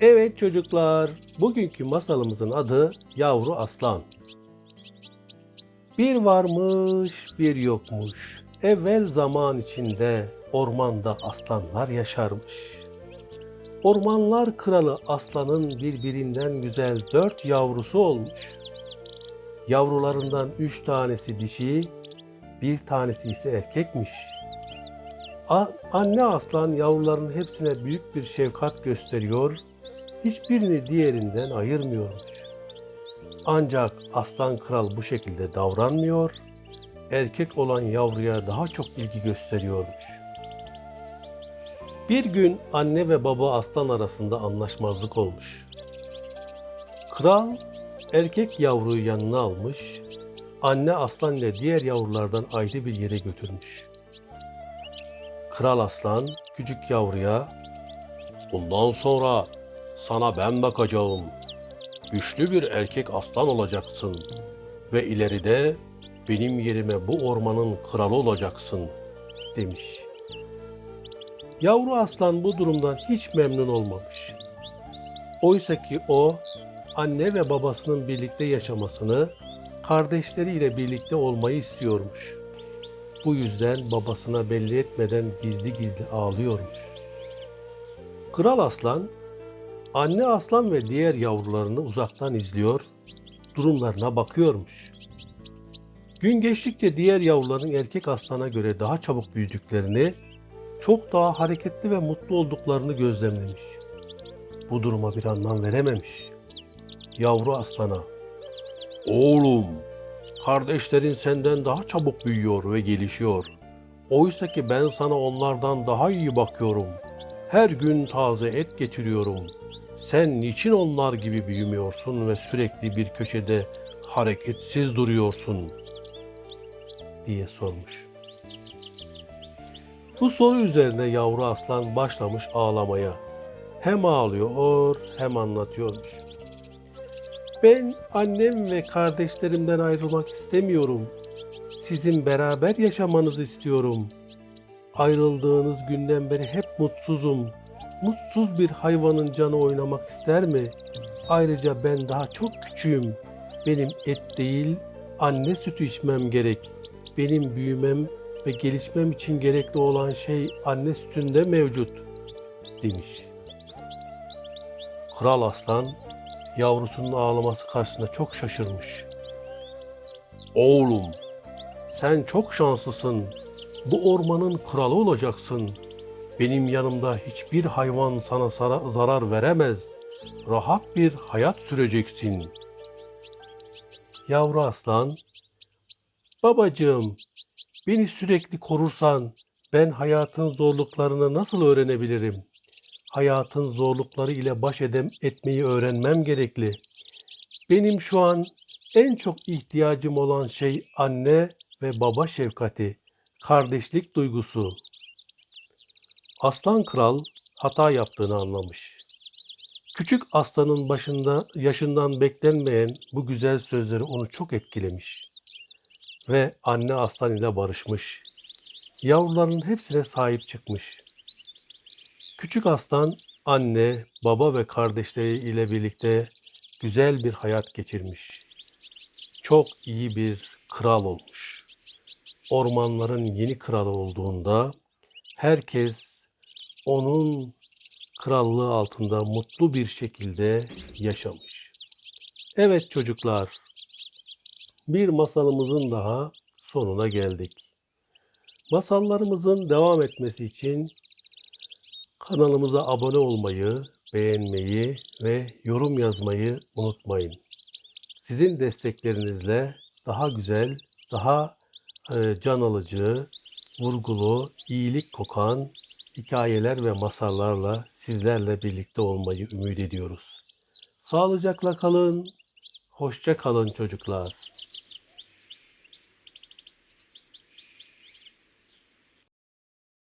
Evet çocuklar, bugünkü masalımızın adı Yavru Aslan. Bir varmış, bir yokmuş. Evvel zaman içinde ormanda aslanlar yaşarmış. Ormanlar kralı aslanın birbirinden güzel dört yavrusu olmuş. Yavrularından üç tanesi dişi, bir tanesi ise erkekmiş. A- anne aslan yavrularının hepsine büyük bir şefkat gösteriyor, hiçbirini diğerinden ayırmıyormuş. Ancak aslan kral bu şekilde davranmıyor, erkek olan yavruya daha çok ilgi gösteriyormuş. Bir gün anne ve baba aslan arasında anlaşmazlık olmuş. Kral erkek yavruyu yanına almış, anne aslan ile diğer yavrulardan ayrı bir yere götürmüş. Kral aslan küçük yavruya "Bundan sonra sana ben bakacağım. Güçlü bir erkek aslan olacaksın ve ileride benim yerime bu ormanın kralı olacaksın." demiş. Yavru aslan bu durumdan hiç memnun olmamış. Oysa ki o anne ve babasının birlikte yaşamasını, kardeşleriyle birlikte olmayı istiyormuş. Bu yüzden babasına belli etmeden gizli gizli ağlıyormuş. Kral aslan, anne aslan ve diğer yavrularını uzaktan izliyor, durumlarına bakıyormuş. Gün geçtikçe diğer yavruların erkek aslana göre daha çabuk büyüdüklerini, çok daha hareketli ve mutlu olduklarını gözlemlemiş. Bu duruma bir anlam verememiş. Yavru aslana, Oğlum, kardeşlerin senden daha çabuk büyüyor ve gelişiyor. Oysa ki ben sana onlardan daha iyi bakıyorum. Her gün taze et getiriyorum. Sen niçin onlar gibi büyümüyorsun ve sürekli bir köşede hareketsiz duruyorsun?" diye sormuş. Bu soru üzerine yavru aslan başlamış ağlamaya. Hem ağlıyor hem anlatıyormuş. Ben annem ve kardeşlerimden ayrılmak istemiyorum. Sizin beraber yaşamanızı istiyorum. Ayrıldığınız günden beri hep mutsuzum. Mutsuz bir hayvanın canı oynamak ister mi? Ayrıca ben daha çok küçüğüm. Benim et değil, anne sütü içmem gerek. Benim büyümem ve gelişmem için gerekli olan şey anne sütünde mevcut, demiş. Kral aslan yavrusunun ağlaması karşısında çok şaşırmış. Oğlum, sen çok şanslısın. Bu ormanın kralı olacaksın. Benim yanımda hiçbir hayvan sana zarar veremez. Rahat bir hayat süreceksin. Yavru aslan, babacığım, beni sürekli korursan ben hayatın zorluklarını nasıl öğrenebilirim? hayatın zorlukları ile baş edem etmeyi öğrenmem gerekli. Benim şu an en çok ihtiyacım olan şey anne ve baba şefkati, kardeşlik duygusu. Aslan kral hata yaptığını anlamış. Küçük aslanın başında yaşından beklenmeyen bu güzel sözleri onu çok etkilemiş. Ve anne aslan ile barışmış. Yavrularının hepsine sahip çıkmış. Küçük aslan anne, baba ve kardeşleri ile birlikte güzel bir hayat geçirmiş. Çok iyi bir kral olmuş. Ormanların yeni kralı olduğunda herkes onun krallığı altında mutlu bir şekilde yaşamış. Evet çocuklar, bir masalımızın daha sonuna geldik. Masallarımızın devam etmesi için Kanalımıza abone olmayı, beğenmeyi ve yorum yazmayı unutmayın. Sizin desteklerinizle daha güzel, daha e, can alıcı, vurgulu, iyilik kokan hikayeler ve masallarla sizlerle birlikte olmayı ümit ediyoruz. Sağlıcakla kalın, hoşça kalın çocuklar.